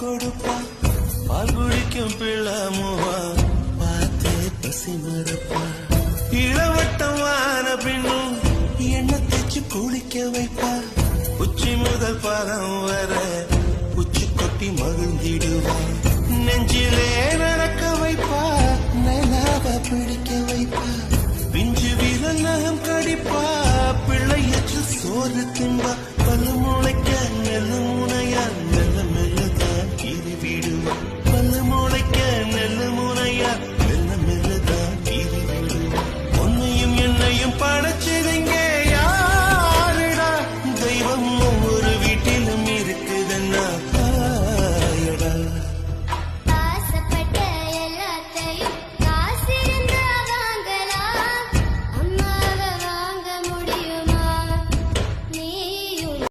கொடுப்பா. பால் குடிக்கும் பிள்ளமுவா பார்த்தே பசி மறப்பா. இளவட்டமான பின்னும் என்ன தேச்சு குளிக்க வைப்பா. உச்சி முதல் பாதம் வர உச்சி கொட்டி மகிழ்ந்திடுவா. நெஞ்சிலே நடக்க வைப்பா. நிலாவ பிடிக்க வைப்பா. பிஞ்சு விரல் நகம் கடிப்பா. பிள்ளையச்சு சோறு தின்பா.